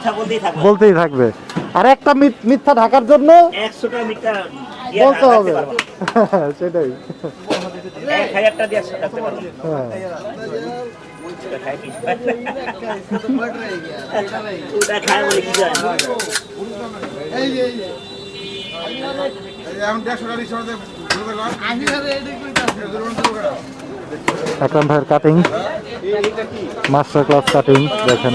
মিথ্যা বলতেই থাকব। বলতেই থাকবে। আর একটা মিথ্যা ঢাকার জন্য মিথ্যা বলতে হবে। সেটাই। এক হাজারটা দিয়ে রাখতে পারব। হ্যাঁ। আকরাম ভাইয়ের কাটিং মাস্টার ক্লাস কাটিং দেখেন।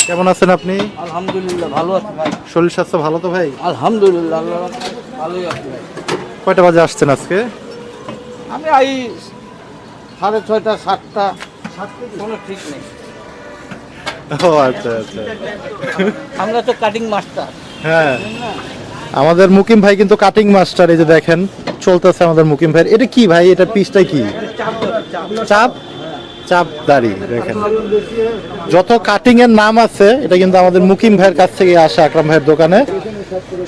কেমন আছেন আপনি? আলহামদুলিল্লাহ ভালো আছি ভাই। শরীর স্বাস্থ্য ভালো তো ভাই? আলহামদুলিল্লাহ আল্লাহ ভালোই আছি ভাই। কয়টা বাজে আসছেন আজকে? আমি আই সাড়ে ছয়টা সাতটা কোনো ঠিক নেই। ও আচ্ছা আচ্ছা। আমরা তো কাটিং মাস্টার হ্যাঁ। আমাদের মুকিম ভাই কিন্তু কাটিং মাস্টার এই যে দেখেন চলতেছে আমাদের মুকিম ভাই এটা কি ভাই? এটা পিসটা কি? চাপ? চাপ দাড়ি দেখেন। যত কাটিং এর নাম আছে এটা কিন্তু আমাদের মুকিম ভাইয়ের কাছ থেকে আসে আকরাম ভাইয়ের দোকানে।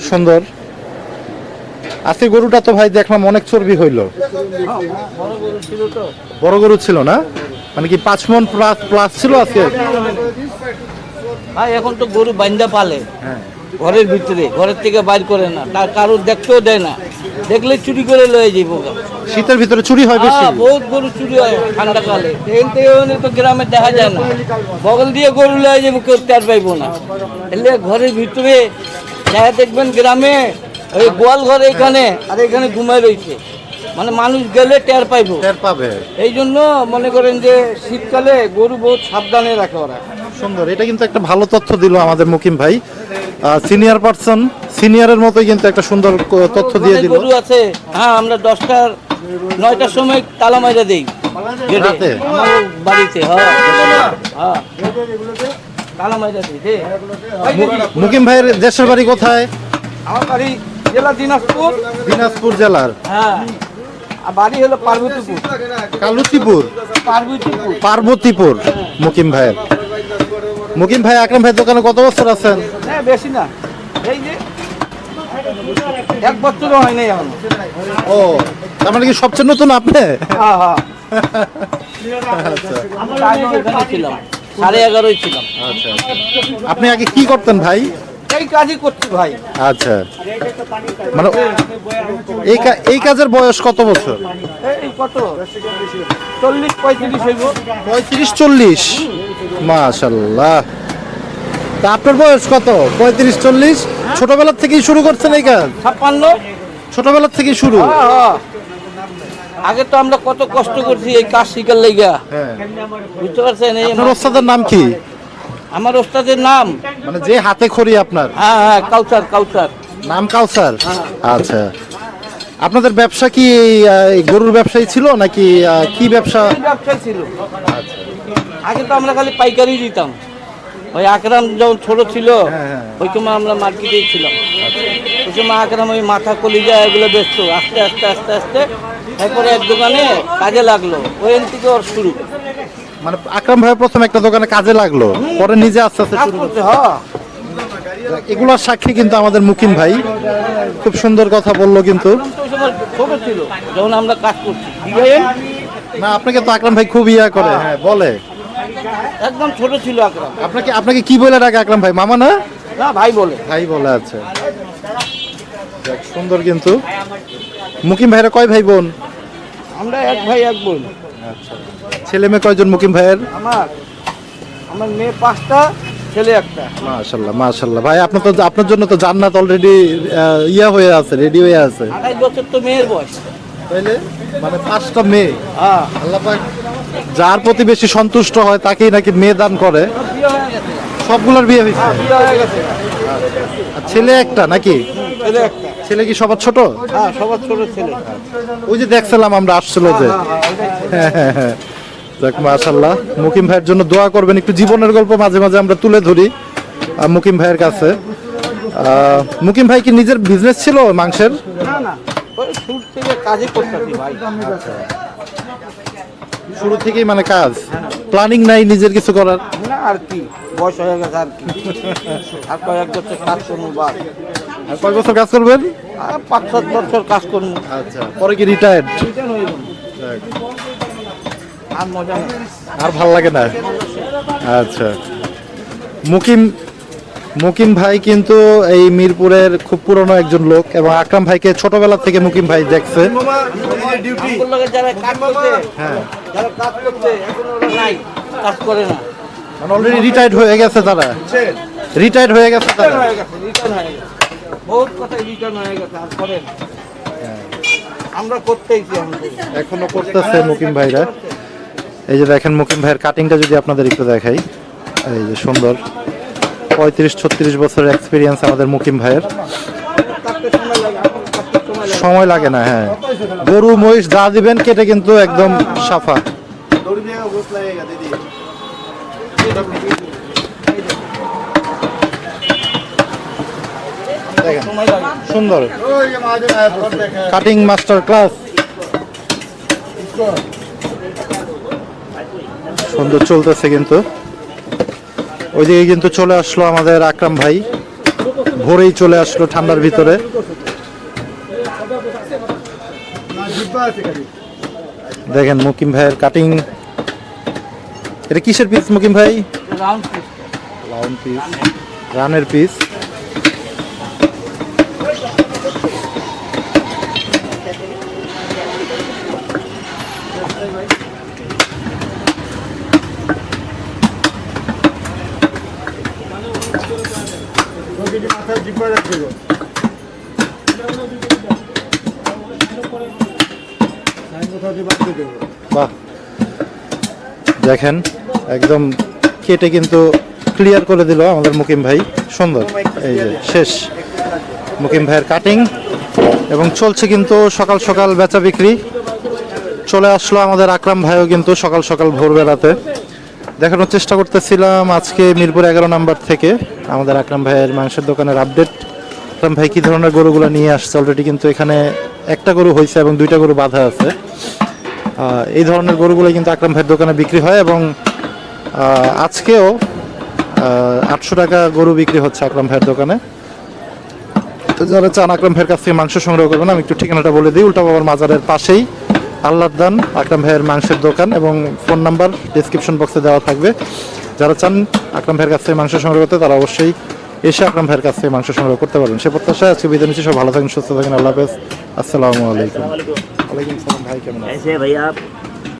সুন্দর। আজকে গরুটা তো ভাই দেখলাম অনেক চর্বি হইল। বড় গরু ছিল বড় গরু ছিল না? মানে কি পাঁচ মন প্লাস প্লাস ছিল আজকে? ভাই এখন তো গরু বান্দা পালে। হ্যাঁ। ঘরের ভিতরে ঘরের থেকে বাইর করে না তার কারোর দেখতেও দেয় না। দেখলে চুরি করে লয়ে যাইব শীতের ভিতরে চুরি হয় বেশি। বহুত গরু চুরি হয় ঠান্ডা কালে ট্রেন থেকে তো গ্রামে দেখা যায় না। বগল দিয়ে গরু লয়ে যাব কেউ টের পাইবো না। এলে ঘরের ভিতরে দেখা দেখবেন গ্রামে ওই গোয়াল ঘর এখানে আর এখানে ঘুমায় রয়েছে। মানে মানুষ গেলে টের পাইবো। টের পাবে। এই জন্য মনে করেন যে শীতকালে গরু বহুত সাবধানে রাখে ওরা। সুন্দর এটা কিন্তু একটা ভালো তথ্য দিল আমাদের মুকিম ভাই। সিনিয়র পার্সন সিনিয়রের মতোই কিন্তু একটা সুন্দর তথ্য দিয়ে দিল। গরু আছে। হ্যাঁ আমরা দশটার নয়টার সময় তালা মাইরা দিই। রাতে? বাড়িতে হ্যাঁ। হ্যাঁ। তালা মাইরা দিই মুকিম ভাইয়ের দেশের বাড়ি কোথায়? আমার বাড়ি জেলা দিনাজপুর। দিনাজপুর জেলার। হ্যাঁ। বাড়ি হলো পার্বতীপুর। কালুতিপুর পার্বতীপুর। পার্বতীপুর মুকিম ভাইয়ের। মুকিম ভাই আকরাম ভাই দোকানে কত বছর আছেন? হ্যাঁ বেশি না। এই যে এক বছরও হয় নাই এখন। ও তার মানে কি সবচেয়ে নতুন আপনি? হ্যাঁ হ্যাঁ। আমরা আগে এখানে ছিলাম। সাড়ে এগারোই ছিলাম। আচ্ছা আচ্ছা। আপনি আগে কি করতেন ভাই? এই কাজই করছি ভাই। আচ্ছা। মানে এই এই কাজের বয়স কত বছর? এই কত? চল্লিশ পঁয়ত্রিশ হইব। পঁয়ত্রিশ চল্লিশ। মাশাল্লাহ তা আপনার বয়স কত? পঁয়ত্রিশ চল্লিশ? ছোটবেলার থেকেই শুরু করছেন এই কাজ? ছাপ্পান্ন। ছোটবেলার থেকেই শুরু? হ্যাঁ, হ্যাঁ। আগে তো আমরা কত কষ্ট করছি এই কাজ শিকার লেগা। হ্যাঁ। বুঝতে পারছেন? এই আপনার ওস্তাদের নাম কি? আমার ওস্তাদের নাম। মানে যে হাতে খড়ি আপনার? হ্যাঁ হ্যাঁ কাউসার কাউসার। নাম কাউসার? আচ্ছা। আপনাদের ব্যবসা কি গরুর ব্যবসায়ী ছিল নাকি কি ব্যবসা? ব্যবসা ছিল। আগে তো আমরা খালি পাইকারি দিতাম। ওই আকরাম যখন ছোট ছিল হ্যাঁ, হ্যাঁ। ওই সময় আমরা মার্কেটেই ছিলাম। ওই সময় আকরাম ওই মাথা কলিজা এগুলো বেচতো। আস্তে আস্তে আস্তে আস্তে তারপরে এক দোকানে কাজে লাগল। ওইখান থেকে ওর শুরু। মানে আকরাম ভাই প্রথম একটা দোকানে কাজে লাগল। পরে নিজে আস্তে আস্তে শুরু করতে হ্যাঁ। এগুলোর সাক্ষী কিন্তু আমাদের মুকিম ভাই। খুব সুন্দর কথা বলল কিন্তু। ছোট ছিল যখন আমরা কাজ করছি। না আপনাকে তো আকরাম ভাই খুব ইয়া করে। হ্যাঁ বলে। একদম ছোট ছিল আকরাম। আপনাকে আপনাকে কি বলে ডাকে আকরাম ভাই? মামা না? না ভাই বলে। ভাই বলে আছে সুন্দর কিন্তু। মুকিম ভাইরা কয় ভাই বোন? আমরা এক ভাই এক বোন। আচ্ছা। ছেলে মেয়ে কয়জন মুকিম ভাইয়ের? আমার আমার মেয়ে পাঁচটা ছেলে একটা। মাশাল্লাহ মাশাল্লাহ। ভাই আপনার তো আপনার জন্য তো জান্নাত অলরেডি ইয়া হয়ে আছে রেডি হয়ে আছে। আড়াই বছর তো মেয়ের বয়স। তাইলে? মানে পাঁচটা মেয়ে। আল্লাহ যার প্রতি বেশি সন্তুষ্ট হয় তাকেই নাকি মেয়ে দান করে। সবগুলোর বিয়ে হয়েছে। হয়ে ছেলে একটা নাকি? ছেলে কি সবার ছোট? হ্যাঁ সবার ছোট ছেলে। ওই যে দেখছিলাম আমরা আসছিল যে। হ্যাঁ, হ্যাঁ। যাক মাশাল্লাহ মুকিম ভাইয়ের জন্য দোয়া করবেন একটু জীবনের গল্প মাঝে মাঝে আমরা তুলে ধরি মুকিম ভাইয়ের কাছে। মুকিম ভাই কি নিজের বিজনেস ছিল মাংসের? শুট থেকে কাজই করতেছি ভাই। শুরু থেকেই মানে কাজ? প্ল্যানিং নাই নিজের কিছু করার? না আর কি? বয়স হয়ে গেছে আর কি। আর কয়েক বছর কাজ করব বা আর কয় বছর কাজ করবেন? আর পাঁচ সাত বছর কাজ করব। আচ্ছা পরে কি রিটায়ার্ড আর মজা আর ভালো লাগে না? আচ্ছা। মুকিম মুকিম ভাই কিন্তু এই মিরপুরের খুব পুরনো একজন লোক এবং আকরাম ভাইকে ছোটবেলা থেকে মুকিম ভাই দেখছে। করছে হ্যাঁ অলরেডি রিটায়ার্ড হয়ে গেছে তারা। রিটায়ার্ড হয়ে গেছে তারা। হয়ে। গেছে রিটার্ন গেছে বহুত কথাই রিটার্ন গেছে আর করেন আমরা করতেইছি এখনও করতেছে মুকিম ভাইরা। এই যে দেখেন মুকিম ভাইয়ের কাটিংটা যদি আপনাদের একটু দেখাই। এই যে সুন্দর। পঁয়ত্রিশ, ছত্রিশ বছরের এক্সপিরিয়েন্স আমাদের মুকিম ভাইয়ের। সময় লাগে না হ্যাঁ। গরু, মহিষ যা দিবেন কেটে কিন্তু একদম সাফা। সুন্দর। কাটিং মাস্টার ক্লাস সুন্দর চলতেছে কিন্তু। ওইদিকে কিন্তু চলে আসলো আমাদের আকরাম ভাই। ভোরেই চলে আসলো ঠান্ডার ভিতরে। দেখেন মুকিম ভাইয়ের কাটিং এটা কিসের পিস মুকিম ভাই? রাউন্ড পিস রানের পিস দেখেন, একদম কেটে কিন্তু ক্লিয়ার করে দিল আমাদের মুকিম ভাই। সুন্দর। এই যে, শেষ। মুকিম ভাইয়ের কাটিং এবং চলছে কিন্তু সকাল সকাল বেচা বিক্রি। চলে আসলো আমাদের আকরাম ভাইও কিন্তু সকাল সকাল ভোরবেলাতে। দেখানোর চেষ্টা করতেছিলাম আজকে মিরপুর এগারো নাম্বার থেকে। আমাদের আকরাম ভাইয়ের মাংসের দোকানের আপডেট আকরাম ভাই কি ধরনের গরুগুলো নিয়ে আসছে? অলরেডি কিন্তু এখানে একটা গরু হয়েছে এবং দুইটা গরু বাঁধা আছে। এই ধরনের গরুগুলো কিন্তু আকরাম ভাইয়ের দোকানে বিক্রি হয় এবং আজকেও আটশো টাকা গরু বিক্রি হচ্ছে আকরাম ভাইয়ের দোকানে। তো যারা চান আকরাম ভাইয়ের কাছ থেকে মাংস সংগ্রহ করবেন, আমি একটু ঠিকানাটা বলে দিই। উল্টা বাবার মাজারের পাশেই আল্লাহদান আকরাম ভাইয়ের মাংসের দোকান এবং ফোন নাম্বার ডিসক্রিপশন বক্সে দেওয়া থাকবে। যারা চান আকরাম ভাইয়ের কাছ থেকে মাংস সংগ্রহ করতে তারা অবশ্যই এসে আকরাম ভাইয়ের কাছ থেকে মাংস সংগ্রহ করতে পারবেন। সে প্রত্যাশায় আজকে বিদায় নিচ্ছি সব ভালো থাকেন সুস্থ থাকেন আল্লাহ হাফেজ। আসসালামু আলাইকুম। ভাই কেমন আছে ভাইয়া।